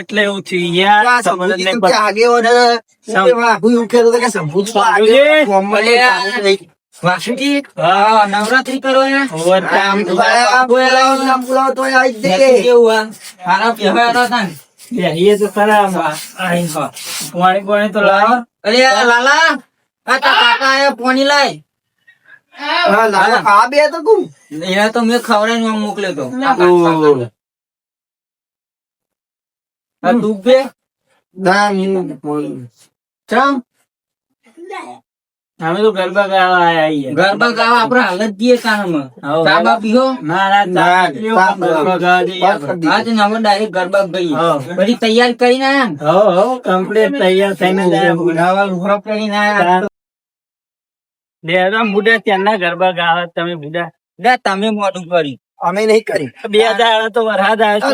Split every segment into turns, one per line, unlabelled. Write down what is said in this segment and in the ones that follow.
એટલે એવું
નવરાત્રી કરો તો
ખરા. પાણી પાણી તો
અરે લાલા કાકા પોણી લાય હા. બે તો કું
એના તો મેં ખવડાવીને મોકલ્યો તો. તું બે?
ના ચમ?
અમે તો ગરબા ગાવા આયા
ગરબા ગાવા આપડે હાલત જઈએ કાનમાં. ચા બા પીવો
ના ગાવા.
તો હવે ડાયરેક્ટ ગરબા ગઈ
હા.
બધી તૈયાર કરીને આયા ને?
હઉ, હઉ, તૈયાર થઈને જ આયા.
કરીને આયા.
બેરા મુડા ત્યાંના ગરબા ગાવા તમે બુડા
લે, તમે મોઢું કર્યું
અમે નહીં કરી.
બે દાડા તો વરસાદ
આવ્યો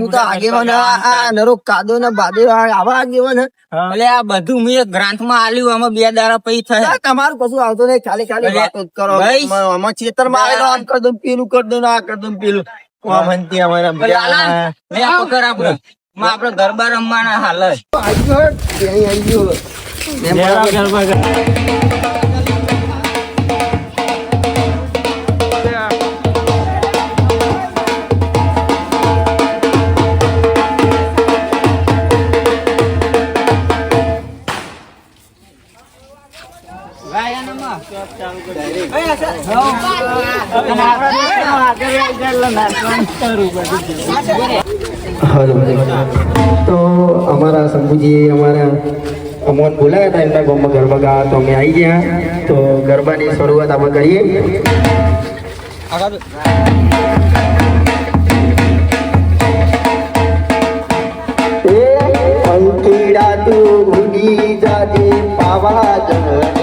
હું તો આગેવાન આ- નરો કાદો ને બાદો આવા આગેવાન
એટલે આ બધું મેં ગ્રાન્ટમાં આલ્યું આમાં બે દાડા
પછી
થયા.
તમારું કશું આવતું નહીં. ખાલી ખાલી વાતો કરો. આમાં- આમાં ખેતરમાં આવેલો આમ કર દઉં પેલું કર દઉં આ કર દઉં પેલું. આમ હંતી અમારા
આ પકડ આપડે માં ગરબા રમવાના હાલ.
આવી ગયો આવી.
ગરબા
તો અમારા શંભુજી અમારા અમોન બોલાયા હતા, એમના ગામમાં ગરબા ગાવા તો અમે આવી ગયા. તો ગરબાની શરૂઆત આપણે કરીએ. પંખીડા તું ભૂલી જાજે પાવા જરે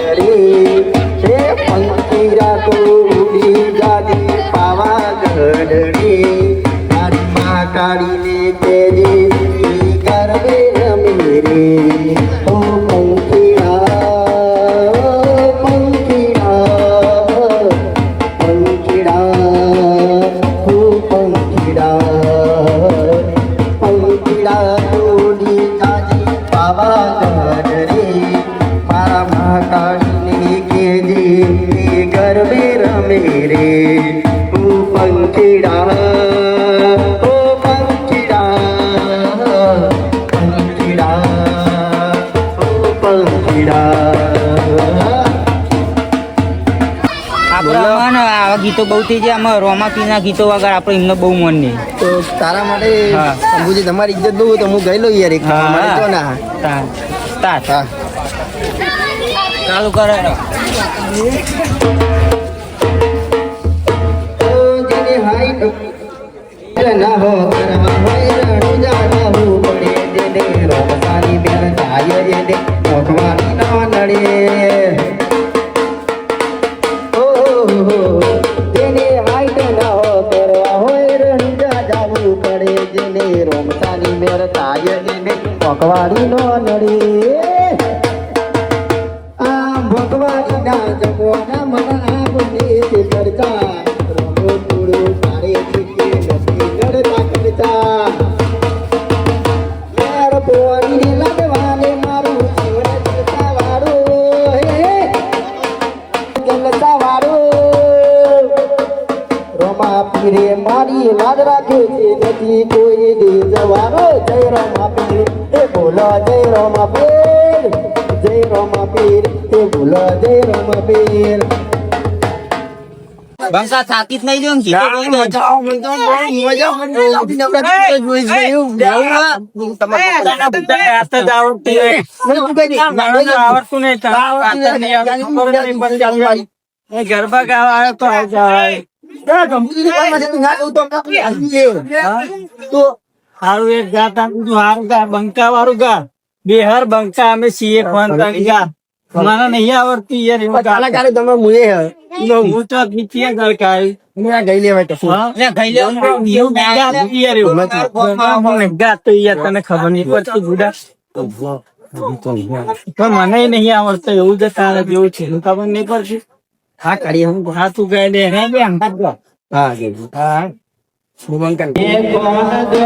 ગીતો બહુ થઈ જાય. આમાં રોમાપીના ગીતો વગર આપણે એમને બહુ મન નહીં.
તો તારા માટે. શંભુજી તમારી ઇજ્જત દઉં તો હું ગયેલો યાર એક. મારે તો ના.
તા- તા-
હા.
ચાલુ કરે
ના હો કરવા હોય રણું જાણવું પડે. જેને રોમસાની બેન થાય જેને નોખવાની ના નડે. મારી લાજ રાખી છે નથી કોઈ દે જવાનો જય રમા પીર એ બોલો જય રમા પીર જય રમા પીર એ બોલો જય રમા પીર
ને.
નવરાત્રી નવરાત્રી તો જોઈશ ભાઈ, એવું બેવું હા. તમારે
તારા બુઢા હાથ જ આવડતી હોય.
મને શું કહી દે?
મને તો આવડતું નહીં તારા હાથ જ નહીં આવડતું. ખબર નહીં પડતી આપણે. એ ગરબા ગાવા આવ્યો તો હારું એક ગા તાન હારું ગા બંકા વાળું ગા બે બંકા અમે છીએ ફોન તાની ગા મને નહીં આવડતી યાર એવું
કાલે કાલે તમે મુએ હું
તો નીચે ગળકાઈ.
મેં ગઈ લેવાય કશું.
હા?
લે, ખાઈ
એવું ગા યાર એવું. ગા તો યાર તને ખબર નહીં પડતી ગુડા મને નહીં આવડતો એવું જ તારે જેવું છે ખબર નહીં પડતી
હા કાઢીએ હું
હા તું ગાય દે હે બે હંગાત ગા.
હા
હા
તો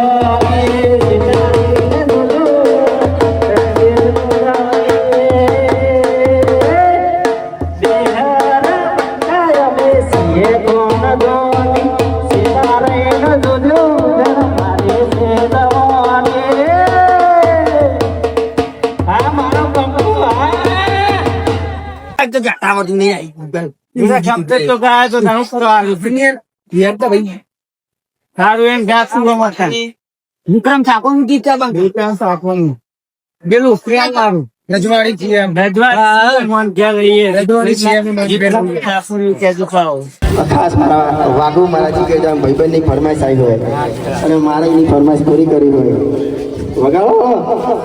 વિક્રમ ઠાકોરનું ગીત બંધ.
વિકાસ આપવાનું પેલું પ્રેમ મારું
રજવાડી છીએ એમ.
રજવાડી
છીએ.
ખાસ મારા વાઘુ મારાજી કે ભાઈબંધની ફરમાઈશ આવી હોય. અને મારે એની ફરમાઈશ પૂરી કરી હોય. વગાડો.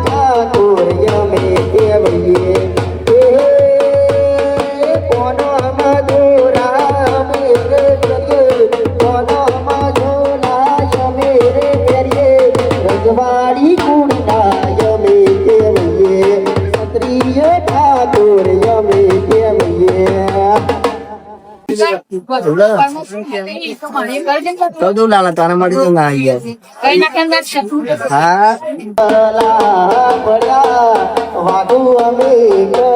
તારા તો ના આવી ગયા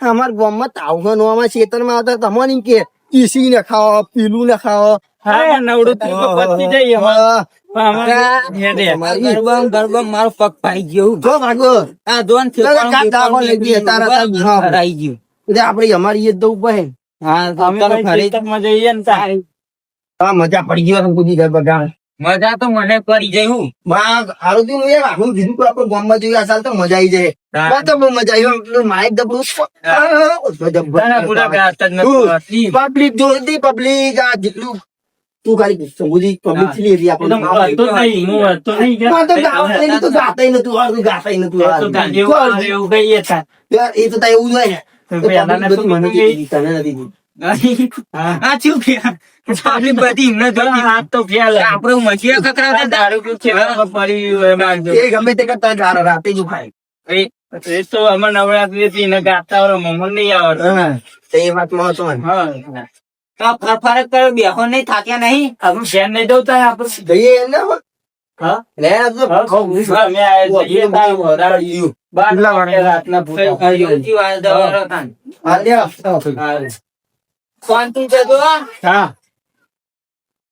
અમાર ગામમાં તાવનો આમાં આવતા તમને કે ઈસી ને ખાઓ પીલું ને ખાઓ.
હા નવડું થયું તો પતી જાય અમારે. પણ અમારે હેડે.
ગરબમ ગરબમ મારો પગ પાઈ ગયો. આ
આપડે અમારી એ દઉં પડે
હા.
મજા પડી ગયો બગાડ.
મજા તો મને કરી જઈ હું
માં હારું થયું એ વાઘું કીધું કે આપણે ગામમાં જોઈએ આ સાલ તો મજા આવી જાય
હા.
તો મજા આવી પેલું માઇક દબલું
નાના બુઢા ગાતા જ નથી.
પબ્લિક જોતી પબ્લિક આ જેટલું તું ખાલી સમજી
પબ્લિકથી તો નહીં, હું નહીં.
તો તો ગાતાય નતું ગાતાય નતું
તો એવું કહીએ.
એ તો તારે એવું જ હોય ને.
તો
તો
તો
તને નથી.
આ શું કે આપણી બધી એમને જોતી
હાથ તો ફેલ.
આપણે મજીયા હતા.
દારૂ પીવું છે, પડી.
એ ગમે તે કરતા ગારા રાતે જ ખાય
એ એ તો અમે નવરાત્રી હતી ને ગાતા વાળો મમ્મી નહીં
તો એ વાતમાં હતો ને.
હા.
તો ફરફરક કર્યો બેહો નહીં થાક્યા નહીં?
આપણે શેર નહીં દઉં તારે આપણે?
જઈએ એને.
હા?
લે, આ તો
રાત ના આયા છીએ. તારે રાતના ભૂખા.
યોગી શાંતિ જજો
હા.